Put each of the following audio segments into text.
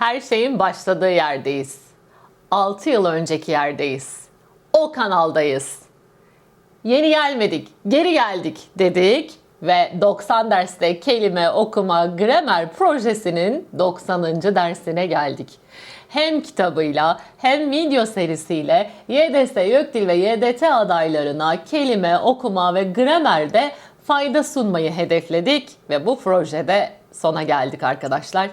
Her şeyin başladığı yerdeyiz. 6 yıl önceki yerdeyiz. O kanaldayız. Yeni gelmedik, geri geldik dedik ve 90 derste kelime okuma gramer projesinin 90. dersine geldik. Hem kitabıyla hem video serisiyle YDS YÖKDİL ve YDT adaylarına kelime okuma ve gramerde fayda sunmayı hedefledik ve bu projede sona geldik arkadaşlar.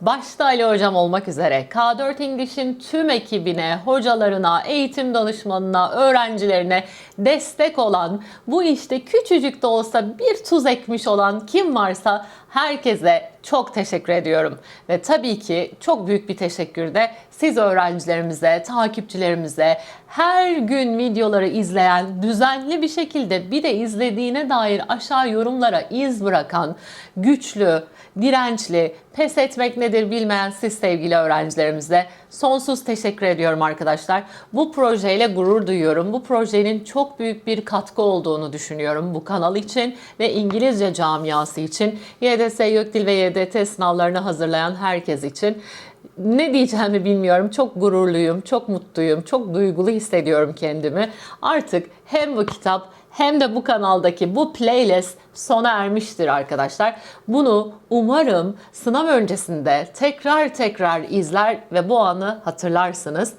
Başta Ali Hocam olmak üzere K4 English'in tüm ekibine, hocalarına, eğitim danışmanına, öğrencilerine destek olan, bu işte küçücük de olsa bir tuz ekmiş olan kim varsa herkese çok teşekkür ediyorum. Ve tabii ki çok büyük bir teşekkür de siz öğrencilerimize, takipçilerimize, her gün videoları izleyen, düzenli bir şekilde bir de izlediğine dair aşağı yorumlara iz bırakan, güçlü, dirençli, pes etmek nedir bilmeyen siz sevgili öğrencilerimize sonsuz teşekkür ediyorum arkadaşlar. Bu projeyle gurur duyuyorum. Bu projenin çok büyük bir katkı olduğunu düşünüyorum bu kanal için ve İngilizce camiası için. YDS, YÖKDİL ve YDT sınavlarını hazırlayan herkes için ne diyeceğimi bilmiyorum. Çok gururluyum, çok mutluyum, çok duygulu hissediyorum kendimi. Artık hem bu kitap hem de bu kanaldaki bu playlist sona ermiştir arkadaşlar. Bunu umarım sınav öncesinde tekrar tekrar izler ve bu anı hatırlarsınız.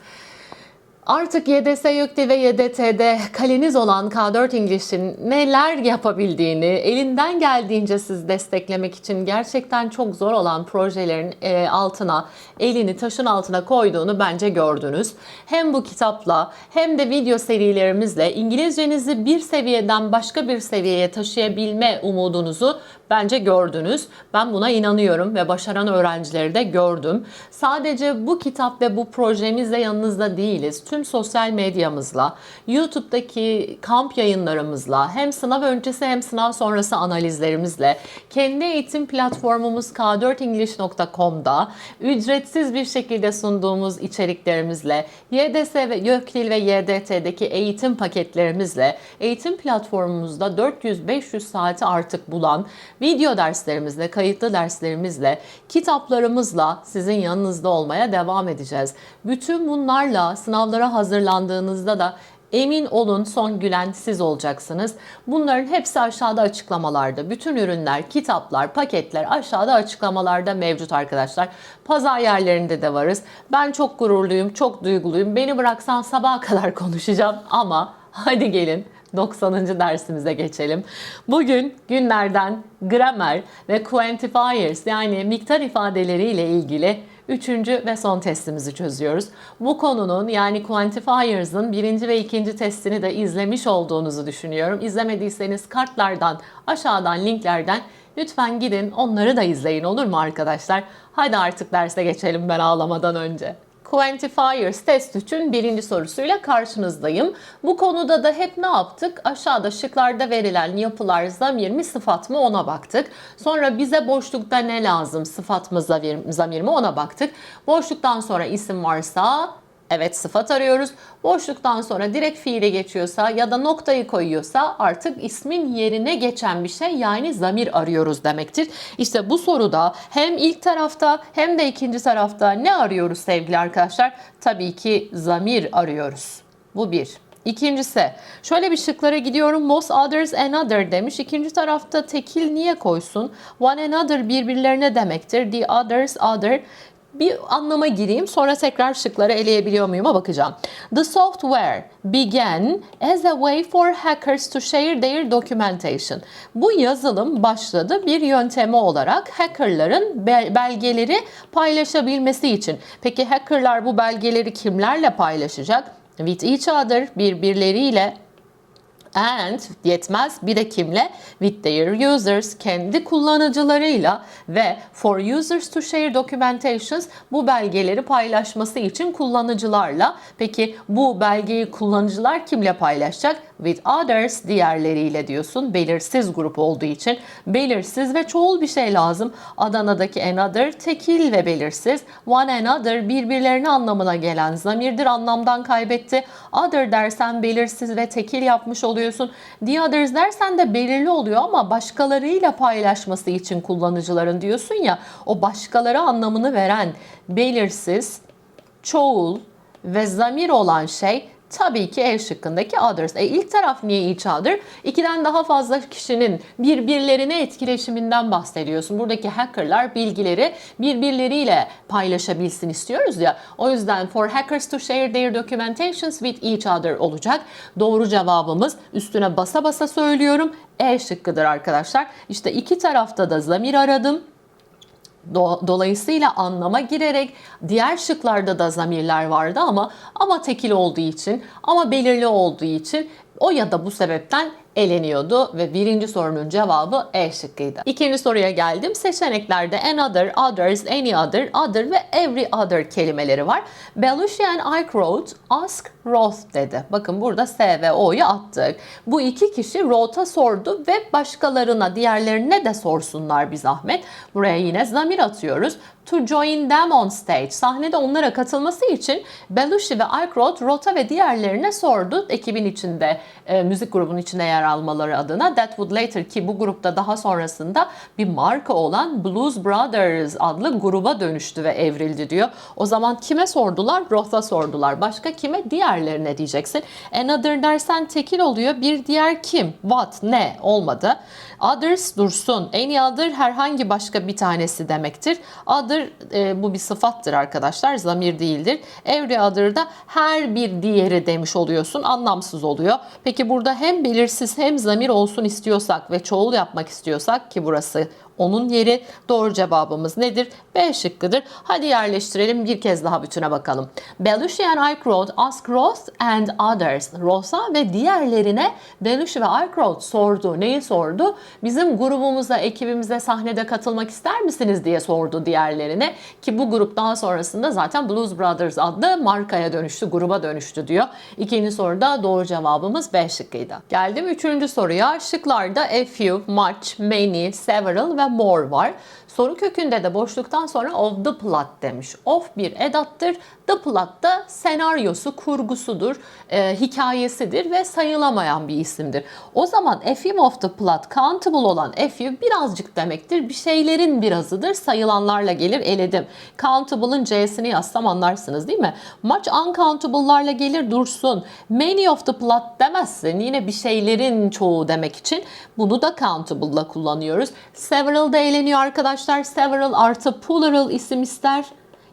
Artık YDS YÖKDİL ve YDT'de kaleniz olan K4 English'in neler yapabildiğini, elinden geldiğince siz desteklemek için gerçekten çok zor olan projelerin e, altına, elini taşın altına koyduğunu bence gördünüz. Hem bu kitapla hem de video serilerimizle İngilizcenizi bir seviyeden başka bir seviyeye taşıyabilme umudunuzu bence gördünüz. Ben buna inanıyorum ve başaran öğrencileri de gördüm. Sadece bu kitap ve bu projemizle yanınızda değiliz. Tüm sosyal medyamızla, YouTube'daki kamp yayınlarımızla, hem sınav öncesi hem sınav sonrası analizlerimizle, kendi eğitim platformumuz k4english.com'da ücretsiz bir şekilde sunduğumuz içeriklerimizle, YDS ve YÖKDİL ve YDT'deki eğitim paketlerimizle, eğitim platformumuzda 400-500 saati artık bulan video derslerimizle, kayıtlı derslerimizle, kitaplarımızla sizin yanınızda olmaya devam edeceğiz. Bütün bunlarla sınavlara hazırlandığınızda da Emin olun son gülen siz olacaksınız. Bunların hepsi aşağıda açıklamalarda. Bütün ürünler, kitaplar, paketler aşağıda açıklamalarda mevcut arkadaşlar. Pazar yerlerinde de varız. Ben çok gururluyum, çok duyguluyum. Beni bıraksan sabaha kadar konuşacağım ama hadi gelin 90. dersimize geçelim. Bugün günlerden gramer ve quantifiers yani miktar ifadeleriyle ilgili üçüncü ve son testimizi çözüyoruz. Bu konunun yani quantifiers'ın birinci ve ikinci testini de izlemiş olduğunuzu düşünüyorum. İzlemediyseniz kartlardan, aşağıdan linklerden lütfen gidin onları da izleyin olur mu arkadaşlar? Hadi artık derse geçelim ben ağlamadan önce. Quantifiers test 3'ün birinci sorusuyla karşınızdayım. Bu konuda da hep ne yaptık? Aşağıda şıklarda verilen yapılar zamir mi sıfat mı ona baktık. Sonra bize boşlukta ne lazım sıfat mı zamir, zamir mi ona baktık. Boşluktan sonra isim varsa Evet sıfat arıyoruz. Boşluktan sonra direkt fiile geçiyorsa ya da noktayı koyuyorsa artık ismin yerine geçen bir şey yani zamir arıyoruz demektir. İşte bu soruda hem ilk tarafta hem de ikinci tarafta ne arıyoruz sevgili arkadaşlar? Tabii ki zamir arıyoruz. Bu bir. İkincisi, şöyle bir şıklara gidiyorum. Most others another demiş. İkinci tarafta tekil niye koysun? One another birbirlerine demektir. The others other bir anlama gireyim sonra tekrar şıkları eleyebiliyor muyum'a bakacağım. The software began as a way for hackers to share their documentation. Bu yazılım başladı bir yöntemi olarak hackerların belgeleri paylaşabilmesi için. Peki hackerlar bu belgeleri kimlerle paylaşacak? With each other birbirleriyle and yetmez bir de kimle? With their users kendi kullanıcılarıyla ve for users to share documentations bu belgeleri paylaşması için kullanıcılarla. Peki bu belgeyi kullanıcılar kimle paylaşacak? With others diğerleriyle diyorsun. Belirsiz grup olduğu için belirsiz ve çoğul bir şey lazım. Adana'daki another tekil ve belirsiz. One another birbirlerini anlamına gelen zamirdir anlamdan kaybetti. Other dersen belirsiz ve tekil yapmış oluyorsun. The others dersen de belirli oluyor ama başkalarıyla paylaşması için kullanıcıların diyorsun ya o başkaları anlamını veren belirsiz, çoğul ve zamir olan şey tabii ki E şıkkındaki others. E ilk taraf niye each other? İkiden daha fazla kişinin birbirlerine etkileşiminden bahsediyorsun. Buradaki hackerlar bilgileri birbirleriyle paylaşabilsin istiyoruz ya. O yüzden for hackers to share their documentations with each other olacak. Doğru cevabımız üstüne basa basa söylüyorum. E şıkkıdır arkadaşlar. İşte iki tarafta da zamir aradım. Do- Dolayısıyla anlama girerek diğer şıklarda da zamirler vardı ama ama tekil olduğu için ama belirli olduğu için o ya da bu sebepten eleniyordu ve birinci sorunun cevabı E şıkkıydı. İkinci soruya geldim. Seçeneklerde another, others, any other, other ve every other kelimeleri var. Belushi and Ike wrote, ask Roth dedi. Bakın burada S ve O'yu attık. Bu iki kişi Roth'a sordu ve başkalarına, diğerlerine de sorsunlar bir zahmet. Buraya yine zamir atıyoruz. To join them on stage. Sahnede onlara katılması için Belushi ve Ike Roth, Roth'a ve diğerlerine sordu. Ekibin içinde, e, müzik grubunun içinde yer almaları adına. That would later ki bu grupta daha sonrasında bir marka olan Blues Brothers adlı gruba dönüştü ve evrildi diyor. O zaman kime sordular? Roth'a sordular. Başka kime? Diğerlerine diyeceksin. Another dersen tekil oluyor. Bir diğer kim? What? Ne? Olmadı. Others dursun. Any other herhangi başka bir tanesi demektir. Other e, bu bir sıfattır arkadaşlar. Zamir değildir. Every other da her bir diğeri demiş oluyorsun. Anlamsız oluyor. Peki burada hem belirsiz hem zamir olsun istiyorsak ve çoğul yapmak istiyorsak ki burası onun yeri. Doğru cevabımız nedir? B şıkkıdır. Hadi yerleştirelim bir kez daha bütüne bakalım. Belushi and wrote Ask Roth and others. Roth'a ve diğerlerine Belushi ve wrote sordu. Neyi sordu? Bizim grubumuza, ekibimize sahnede katılmak ister misiniz diye sordu diğerlerine. Ki bu grup daha sonrasında zaten Blues Brothers adlı markaya dönüştü, gruba dönüştü diyor. İkinci soruda doğru cevabımız B şıkkıydı. Geldim üçüncü soruya. Şıklarda a few, much, many, several ve more var. Soru kökünde de boşluktan sonra of the plot demiş. Of bir edattır. The plot da senaryosu, kurgusudur, e, hikayesidir ve sayılamayan bir isimdir. O zaman few of the plot countable olan few birazcık demektir. Bir şeylerin birazıdır. Sayılanlarla gelir eledim. Countable'ın C'sini yazsam anlarsınız değil mi? Much uncountable'larla gelir dursun. Many of the plot demezsin. Yine bir şeylerin çoğu demek için bunu da countable'la kullanıyoruz. Several da eğleniyor arkadaşlar. Several artı plural isim ister.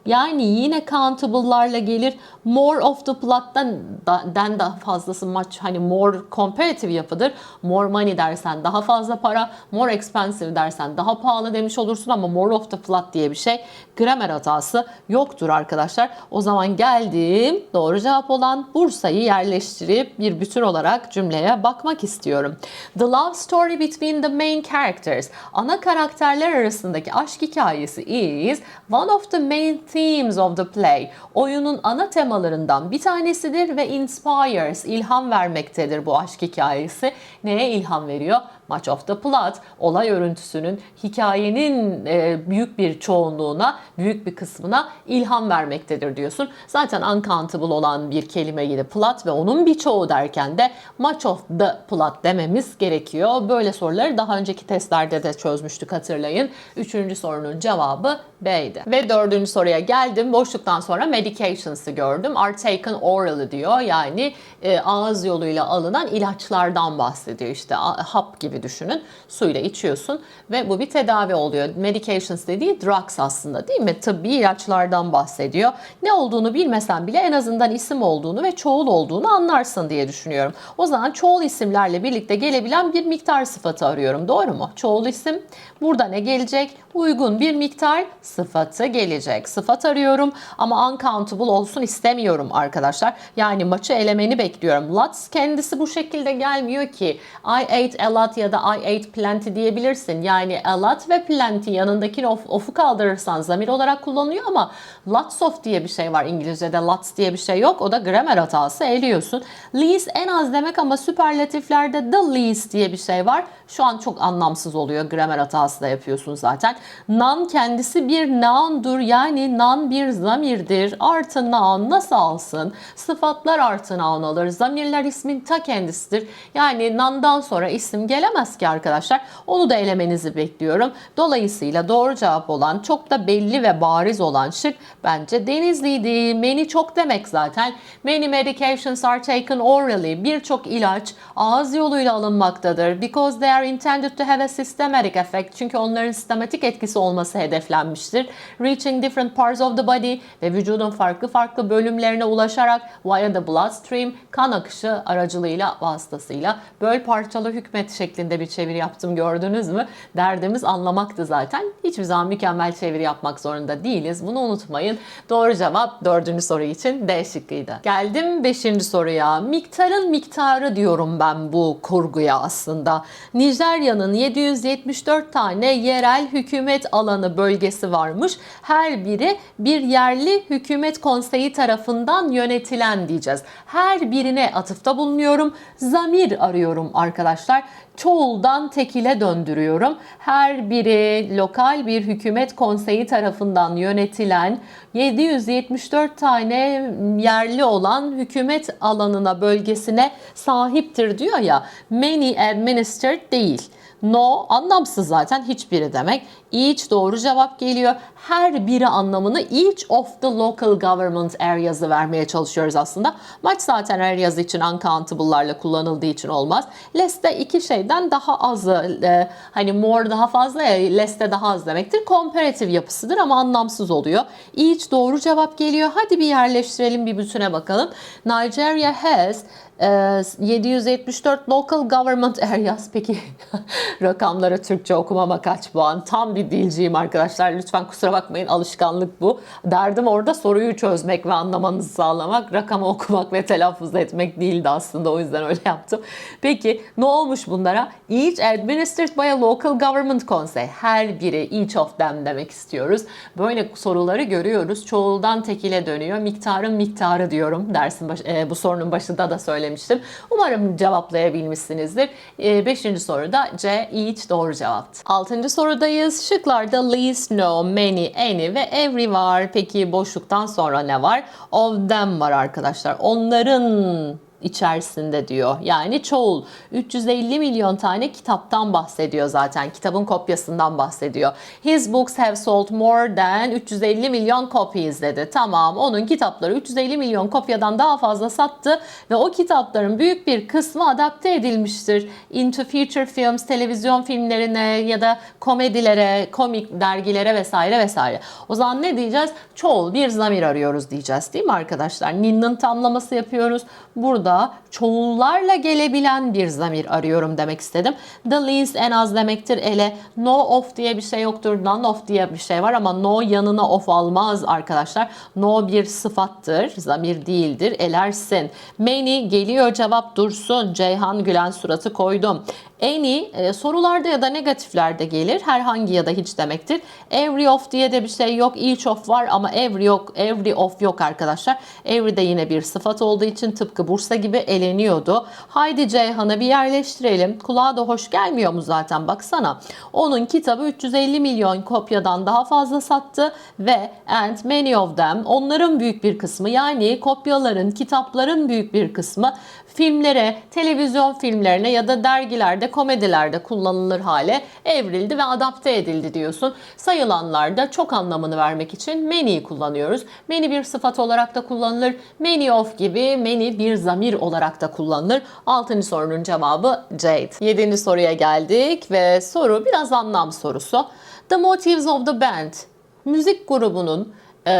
Yani yine countable'larla gelir. More of the plot'tan da, den daha fazlası much hani more comparative yapıdır. More money dersen daha fazla para, more expensive dersen daha pahalı demiş olursun ama more of the plot diye bir şey gramer hatası yoktur arkadaşlar. O zaman geldim doğru cevap olan Bursa'yı yerleştirip bir bütün olarak cümleye bakmak istiyorum. The love story between the main characters. Ana karakterler arasındaki aşk hikayesi is one of the main themes of the play. Oyunun ana temalarından bir tanesidir ve inspires, ilham vermektedir bu aşk hikayesi. Neye ilham veriyor? Much of the plot, olay örüntüsünün, hikayenin e, büyük bir çoğunluğuna, büyük bir kısmına ilham vermektedir diyorsun. Zaten uncountable olan bir kelimeyi de plot ve onun birçoğu derken de much of the plot dememiz gerekiyor. Böyle soruları daha önceki testlerde de çözmüştük hatırlayın. Üçüncü sorunun cevabı B'ydi. Ve dördüncü soruya geldim. Boşluktan sonra medications'ı gördüm. Are taken orally diyor. Yani e, ağız yoluyla alınan ilaçlardan bahsediyor. İşte hap gibi düşünün. Suyla içiyorsun ve bu bir tedavi oluyor. Medications dediği drugs aslında değil mi? Tıbbi ilaçlardan bahsediyor. Ne olduğunu bilmesen bile en azından isim olduğunu ve çoğul olduğunu anlarsın diye düşünüyorum. O zaman çoğul isimlerle birlikte gelebilen bir miktar sıfatı arıyorum. Doğru mu? Çoğul isim. Burada ne gelecek? Uygun bir miktar sıfatı gelecek. Sıfat arıyorum ama uncountable olsun istemiyorum arkadaşlar. Yani maçı elemeni bekliyorum. Lots kendisi bu şekilde gelmiyor ki. I ate a lot ya ya da I ate plenty diyebilirsin. Yani a lot ve plenty yanındakini of, of'u kaldırırsan zamir olarak kullanılıyor ama lots of diye bir şey var İngilizce'de. Lots diye bir şey yok. O da gramer hatası. Eliyorsun. Least en az demek ama süperlatiflerde the least diye bir şey var. Şu an çok anlamsız oluyor. Gramer hatası da yapıyorsun zaten. None kendisi bir noun'dur. Yani none bir zamirdir. Artı noun nasıl alsın? Sıfatlar artı noun alır. Zamirler ismin ta kendisidir. Yani none'dan sonra isim gelemez ki arkadaşlar. Onu da elemenizi bekliyorum. Dolayısıyla doğru cevap olan çok da belli ve bariz olan şık bence Denizli'ydi. Many çok demek zaten. Many medications are taken orally. Birçok ilaç ağız yoluyla alınmaktadır. Because they are intended to have a systematic effect. Çünkü onların sistematik etkisi olması hedeflenmiştir. Reaching different parts of the body ve vücudun farklı farklı bölümlerine ulaşarak via the bloodstream kan akışı aracılığıyla vasıtasıyla böl parçalı hükmet şeklinde bir çeviri yaptım gördünüz mü? Derdimiz anlamaktı zaten. Hiçbir zaman mükemmel çeviri yapmak zorunda değiliz. Bunu unutmayın. Doğru cevap dördüncü soru için D şıkkıydı. Geldim beşinci soruya. Miktarın miktarı diyorum ben bu kurguya aslında. Nijerya'nın 774 tane yerel hükümet alanı bölgesi varmış. Her biri bir yerli hükümet konseyi tarafından yönetilen diyeceğiz. Her birine atıfta bulunuyorum. Zamir arıyorum arkadaşlar. Çoğuldan tekile döndürüyorum. Her biri lokal bir hükümet konseyi tarafından yönetilen 774 tane yerli olan hükümet alanına bölgesine sahiptir diyor ya. Many administered değil. No anlamsız zaten hiçbiri demek. Each doğru cevap geliyor. Her biri anlamını each of the local government areas'ı vermeye çalışıyoruz aslında. Maç zaten areas için uncountable'larla kullanıldığı için olmaz. Less'te iki şeyden daha azı, e, hani more daha fazla ya less'te daha az demektir. Comparative yapısıdır ama anlamsız oluyor. Each doğru cevap geliyor. Hadi bir yerleştirelim bir bütüne bakalım. Nigeria has e, 774 local government areas. Peki rakamları Türkçe okumama kaç puan? Tam bir dilciyim arkadaşlar. Lütfen kusura bakmayın alışkanlık bu. Derdim orada soruyu çözmek ve anlamanızı sağlamak. Rakamı okumak ve telaffuz etmek değildi aslında. O yüzden öyle yaptım. Peki ne olmuş bunlara? Each administered by a local government consey. Her biri each of them demek istiyoruz. Böyle soruları görüyoruz. Çoğuldan tekile dönüyor. Miktarın miktarı diyorum. Dersin baş, e, bu sorunun başında da söylemiştim. Umarım cevaplayabilmişsinizdir. E, beşinci soruda C each doğru cevaptı. Altıncı sorudayız. Şıklarda least, no, many, any ve every var. Peki boşluktan sonra ne var? Of them var arkadaşlar. Onların içerisinde diyor. Yani çoğul. 350 milyon tane kitaptan bahsediyor zaten. Kitabın kopyasından bahsediyor. His books have sold more than 350 milyon copies dedi. Tamam onun kitapları 350 milyon kopyadan daha fazla sattı ve o kitapların büyük bir kısmı adapte edilmiştir. Into feature films, televizyon filmlerine ya da komedilere, komik dergilere vesaire vesaire. O zaman ne diyeceğiz? Çoğul bir zamir arıyoruz diyeceğiz değil mi arkadaşlar? Nin'in tamlaması yapıyoruz. Burada çoğullarla gelebilen bir zamir arıyorum demek istedim. The least en az demektir ele. No of diye bir şey yoktur. None of diye bir şey var ama no yanına of almaz arkadaşlar. No bir sıfattır. Zamir değildir. Elersin. Many geliyor cevap dursun. Ceyhan gülen suratı koydum. Any e, sorularda ya da negatiflerde gelir. Herhangi ya da hiç demektir. Every of diye de bir şey yok. Each of var ama every yok. Every of yok arkadaşlar. Every de yine bir sıfat olduğu için tıpkı Bursa gibi eleniyordu. Haydi Ceyhan'ı bir yerleştirelim. Kulağa da hoş gelmiyor mu zaten baksana. Onun kitabı 350 milyon kopyadan daha fazla sattı ve and many of them onların büyük bir kısmı yani kopyaların, kitapların büyük bir kısmı filmlere, televizyon filmlerine ya da dergilerde, komedilerde kullanılır hale evrildi ve adapte edildi diyorsun. Sayılanlarda çok anlamını vermek için many kullanıyoruz. Many bir sıfat olarak da kullanılır. Many of gibi many bir zamir olarak da kullanılır. Altıncı sorunun cevabı Jade. Yedinci soruya geldik ve soru biraz anlam sorusu. The motives of the band. Müzik grubunun e,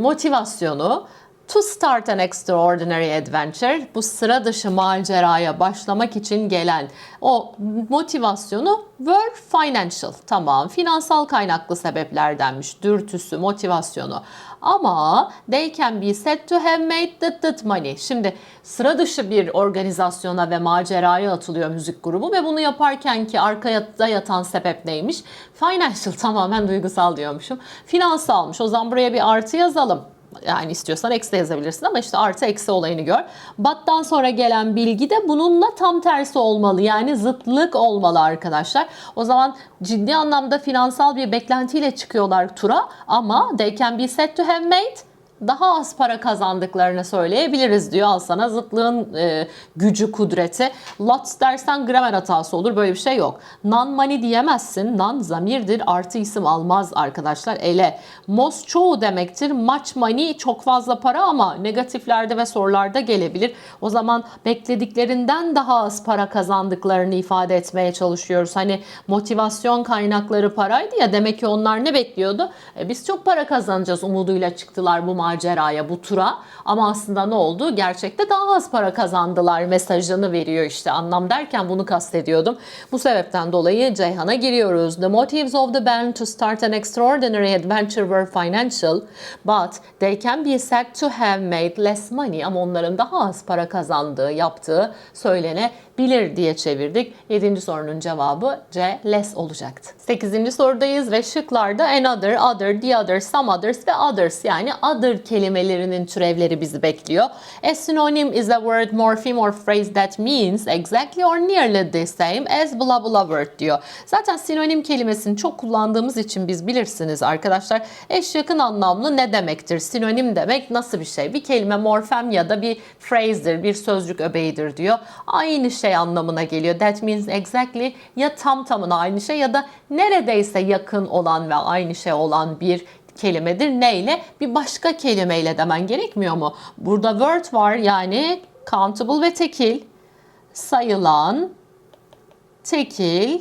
motivasyonu To start an extraordinary adventure, bu sıra dışı maceraya başlamak için gelen o motivasyonu were financial. Tamam, finansal kaynaklı sebeplerdenmiş, dürtüsü, motivasyonu. Ama they can be said to have made that, that money. Şimdi sıra dışı bir organizasyona ve maceraya atılıyor müzik grubu ve bunu yaparken ki arkada yatan sebep neymiş? Financial tamamen duygusal diyormuşum. Finansalmış. O zaman buraya bir artı yazalım. Yani istiyorsan eksi yazabilirsin ama işte artı eksi olayını gör. But'tan sonra gelen bilgi de bununla tam tersi olmalı. Yani zıtlık olmalı arkadaşlar. O zaman ciddi anlamda finansal bir beklentiyle çıkıyorlar tura ama they can be said to have made daha az para kazandıklarını söyleyebiliriz diyor. Al sana zıtlığın e, gücü, kudreti. Lots dersen gramer hatası olur. Böyle bir şey yok. Non money diyemezsin. Non zamirdir. Artı isim almaz arkadaşlar. Ele. Most çoğu demektir. Much money çok fazla para ama negatiflerde ve sorularda gelebilir. O zaman beklediklerinden daha az para kazandıklarını ifade etmeye çalışıyoruz. Hani motivasyon kaynakları paraydı ya demek ki onlar ne bekliyordu? E, biz çok para kazanacağız umuduyla çıktılar bu maceraya, bu tura. Ama aslında ne oldu? Gerçekte daha az para kazandılar mesajını veriyor işte. Anlam derken bunu kastediyordum. Bu sebepten dolayı Ceyhan'a giriyoruz. The motives of the band to start an extraordinary adventure were financial, but they can be said to have made less money. Ama onların daha az para kazandığı, yaptığı söylenebilir diye çevirdik. Yedinci sorunun cevabı C. Less olacaktı. Sekizinci sorudayız ve şıklarda another, other, the other, some others ve others yani other kelimelerinin türevleri bizi bekliyor. A synonym is a word, morpheme or phrase that means exactly or nearly the same as blah blah word diyor. Zaten sinonim kelimesini çok kullandığımız için biz bilirsiniz arkadaşlar. Eş yakın anlamlı ne demektir? Sinonim demek nasıl bir şey? Bir kelime morfem ya da bir phrase'dir, bir sözcük öbeğidir diyor. Aynı şey anlamına geliyor. That means exactly ya tam tamına aynı şey ya da neredeyse yakın olan ve aynı şey olan bir kelimedir. Neyle? Bir başka kelimeyle demen gerekmiyor mu? Burada word var yani countable ve tekil. Sayılan, tekil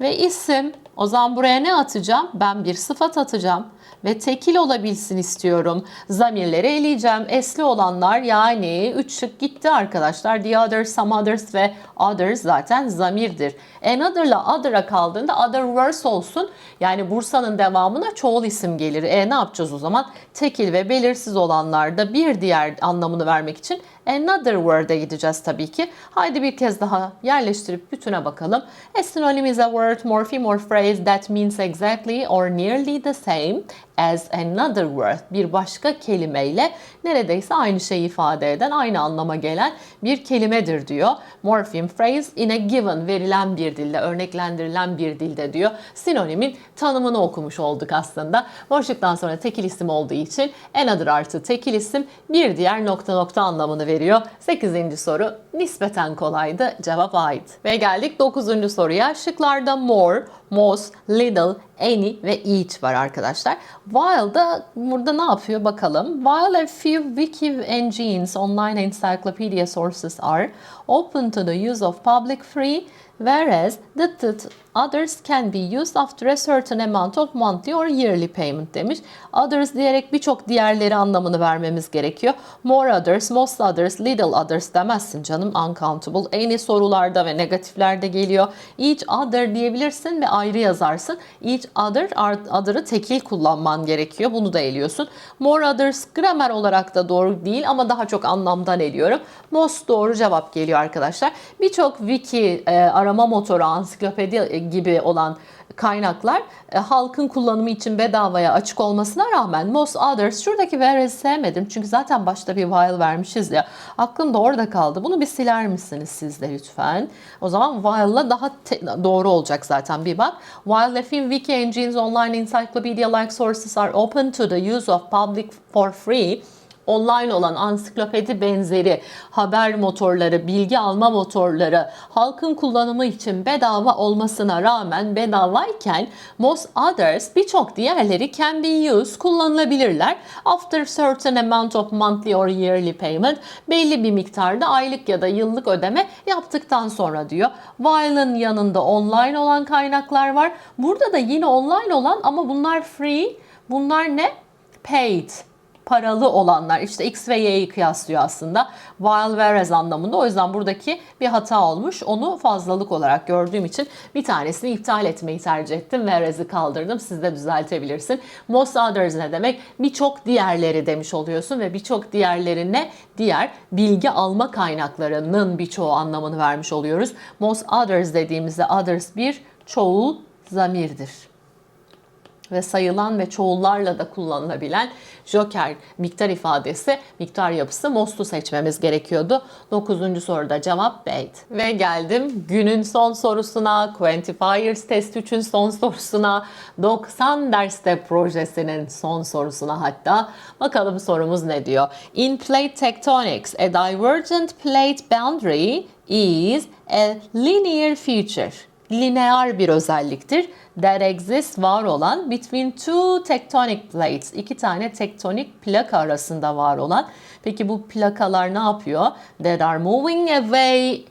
ve isim. O zaman buraya ne atacağım? Ben bir sıfat atacağım ve tekil olabilsin istiyorum. Zamirleri eleyeceğim. Esli olanlar yani 3 şık gitti arkadaşlar. The others, some others ve others zaten zamirdir. Another'la other'a kaldığında other verse olsun. Yani Bursa'nın devamına çoğul isim gelir. E ne yapacağız o zaman? Tekil ve belirsiz olanlarda bir diğer anlamını vermek için another word'e gideceğiz tabii ki. Haydi bir kez daha yerleştirip bütüne bakalım. A synonym is a word, morpheme or phrase that means exactly or nearly the same as another word. Bir başka kelimeyle neredeyse aynı şeyi ifade eden, aynı anlama gelen bir kelimedir diyor. Morpheme phrase in a given verilen bir dilde, örneklendirilen bir dilde diyor. Sinonimin tanımını okumuş olduk aslında. Boşluktan sonra tekil isim olduğu için another artı tekil isim bir diğer nokta nokta anlamını veriyor. 8. soru nispeten kolaydı. Cevap ait. Ve geldik 9. soruya. Şıklarda more, most, little, any ve each var arkadaşlar. While da burada ne yapıyor bakalım. While a few wiki engines online encyclopedia sources are open to the use of public free whereas the, the others can be used after a certain amount of monthly or yearly payment demiş. Others diyerek birçok diğerleri anlamını vermemiz gerekiyor. More others, most others, little others demezsin canım. Uncountable. Any sorularda ve negatiflerde geliyor. Each other diyebilirsin ve ayrı yazarsın. Each other, other'ı tekil kullanman gerekiyor. Bunu da eliyorsun. More others gramer olarak da doğru değil ama daha çok anlamdan eliyorum. Most doğru cevap geliyor arkadaşlar. Birçok wiki, e, arama motoru, ansiklopedi gibi olan kaynaklar e, halkın kullanımı için bedavaya açık olmasına rağmen most others şuradaki whereas sevmedim çünkü zaten başta bir while vermişiz ya aklım da orada kaldı. Bunu bir siler misiniz siz de lütfen? O zaman while'la daha doğru olacak zaten bir bak. While the film wiki engines online encyclopedia like sources are open to the use of public for free online olan ansiklopedi benzeri haber motorları, bilgi alma motorları halkın kullanımı için bedava olmasına rağmen bedavayken most others birçok diğerleri can be used kullanılabilirler. After certain amount of monthly or yearly payment belli bir miktarda aylık ya da yıllık ödeme yaptıktan sonra diyor. While'ın yanında online olan kaynaklar var. Burada da yine online olan ama bunlar free. Bunlar ne? Paid paralı olanlar işte X ve Y'yi kıyaslıyor aslında. While whereas anlamında. O yüzden buradaki bir hata olmuş. Onu fazlalık olarak gördüğüm için bir tanesini iptal etmeyi tercih ettim. Whereas'ı kaldırdım. Siz de düzeltebilirsin. Most others ne demek? Birçok diğerleri demiş oluyorsun ve birçok diğerlerine diğer bilgi alma kaynaklarının birçoğu anlamını vermiş oluyoruz. Most others dediğimizde others bir çoğul zamirdir ve sayılan ve çoğullarla da kullanılabilen joker miktar ifadesi, miktar yapısı most'u seçmemiz gerekiyordu. 9. soruda cevap bait. Ve geldim günün son sorusuna, Quantifiers Test 3'ün son sorusuna, 90 derste projesinin son sorusuna hatta. Bakalım sorumuz ne diyor? In plate tectonics, a divergent plate boundary is a linear feature lineer bir özelliktir. That exists var olan between two tectonic plates. iki tane tektonik plaka arasında var olan. Peki bu plakalar ne yapıyor? That are moving away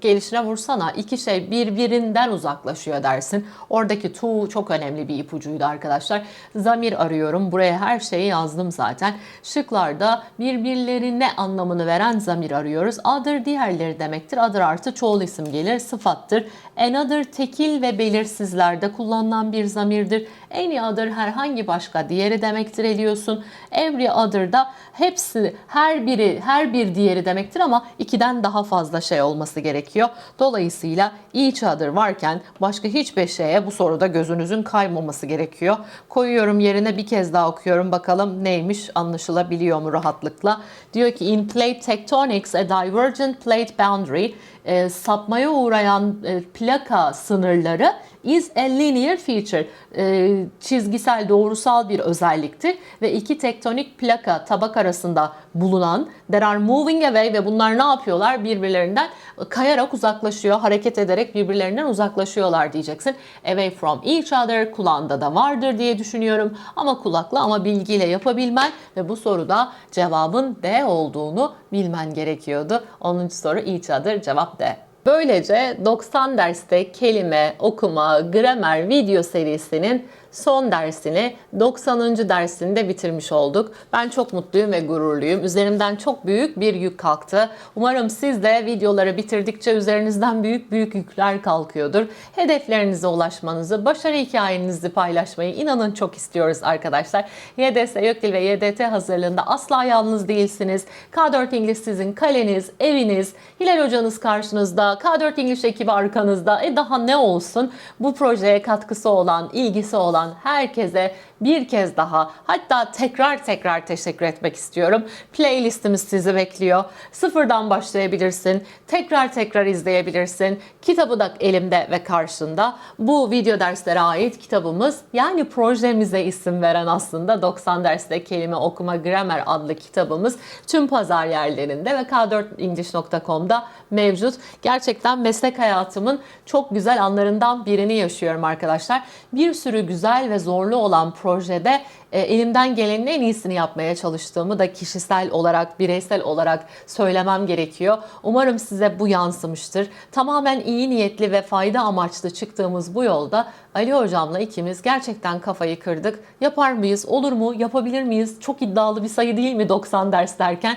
gelişine vursana iki şey birbirinden uzaklaşıyor dersin. Oradaki to çok önemli bir ipucuydu arkadaşlar. Zamir arıyorum. Buraya her şeyi yazdım zaten. Şıklarda birbirlerine anlamını veren zamir arıyoruz. Other diğerleri demektir. Other artı çoğul isim gelir. Sıfattır. Another tekil ve belirsizlerde kullanılan bir zamirdir. Any other herhangi başka diğeri demektir eliyorsun. Every other da hepsi her biri her bir diğeri demektir ama ikiden daha fazla şey olması gerekiyor. Dolayısıyla each other varken başka hiçbir şeye bu soruda gözünüzün kaymaması gerekiyor. Koyuyorum yerine bir kez daha okuyorum bakalım neymiş anlaşılabiliyor mu rahatlıkla. Diyor ki in plate tectonics a divergent plate boundary e, sapmaya uğrayan e, plaka sınırları is a linear feature. E, çizgisel, doğrusal bir özelliktir ve iki tektonik plaka tabak arasında bulunan there are moving away ve bunlar ne yapıyorlar? Birbirlerinden kayarak uzaklaşıyor, hareket ederek birbirlerinden uzaklaşıyorlar diyeceksin. Away from each other kulağında da vardır diye düşünüyorum. Ama kulakla ama bilgiyle yapabilmen ve bu soruda cevabın D olduğunu bilmen gerekiyordu. 10. soru each other cevap D. Böylece 90 derste kelime, okuma, gramer video serisinin son dersini 90. dersinde bitirmiş olduk. Ben çok mutluyum ve gururluyum. Üzerimden çok büyük bir yük kalktı. Umarım siz de videoları bitirdikçe üzerinizden büyük büyük yükler kalkıyordur. Hedeflerinize ulaşmanızı, başarı hikayenizi paylaşmayı inanın çok istiyoruz arkadaşlar. YDS YÖKDİL ve YDT hazırlığında asla yalnız değilsiniz. K4 İngiliz sizin kaleniz, eviniz, Hilal hocanız karşınızda, K4 İngiliz ekibi arkanızda. E daha ne olsun? Bu projeye katkısı olan, ilgisi olan herkese bir kez daha hatta tekrar tekrar teşekkür etmek istiyorum. Playlistimiz sizi bekliyor. Sıfırdan başlayabilirsin. Tekrar tekrar izleyebilirsin. Kitabı da elimde ve karşında. Bu video derslere ait kitabımız yani projemize isim veren aslında 90 derste kelime okuma gramer adlı kitabımız tüm pazar yerlerinde ve k4english.com'da mevcut. Gerçekten meslek hayatımın çok güzel anlarından birini yaşıyorum arkadaşlar. Bir sürü güzel ve zorlu olan projede e, elimden gelenin en iyisini yapmaya çalıştığımı da kişisel olarak, bireysel olarak söylemem gerekiyor. Umarım size bu yansımıştır. Tamamen iyi niyetli ve fayda amaçlı çıktığımız bu yolda Ali hocamla ikimiz gerçekten kafayı kırdık. Yapar mıyız? Olur mu? Yapabilir miyiz? Çok iddialı bir sayı değil mi 90 ders derken?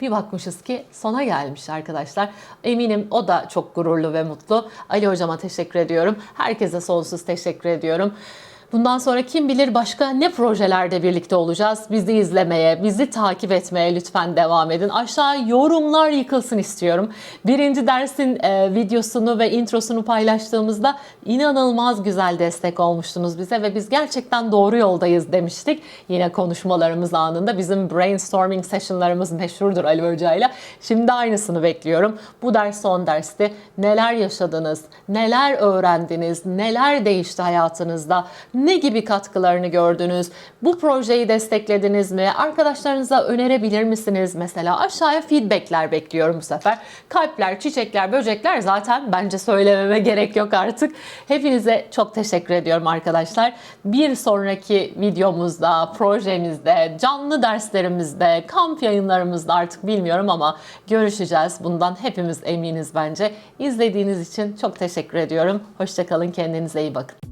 bir bakmışız ki sona gelmiş arkadaşlar. Eminim o da çok gururlu ve mutlu. Ali hocama teşekkür ediyorum. Herkese sonsuz teşekkür ediyorum. Bundan sonra kim bilir başka ne projelerde birlikte olacağız. Bizi izlemeye, bizi takip etmeye lütfen devam edin. Aşağı yorumlar yıkılsın istiyorum. Birinci dersin e, videosunu ve introsunu paylaştığımızda inanılmaz güzel destek olmuştunuz bize ve biz gerçekten doğru yoldayız demiştik. Yine konuşmalarımız anında bizim brainstorming sessionlarımız meşhurdur Ali Hoca ile. Şimdi aynısını bekliyorum. Bu ders son dersti. Neler yaşadınız? Neler öğrendiniz? Neler değişti hayatınızda? Ne gibi katkılarını gördünüz? Bu projeyi desteklediniz mi? Arkadaşlarınıza önerebilir misiniz? Mesela aşağıya feedbackler bekliyorum bu sefer. Kalpler, çiçekler, böcekler zaten bence söylememe gerek yok artık. Hepinize çok teşekkür ediyorum arkadaşlar. Bir sonraki videomuzda, projemizde, canlı derslerimizde, kamp yayınlarımızda artık bilmiyorum ama görüşeceğiz. Bundan hepimiz eminiz bence. İzlediğiniz için çok teşekkür ediyorum. Hoşçakalın, kendinize iyi bakın.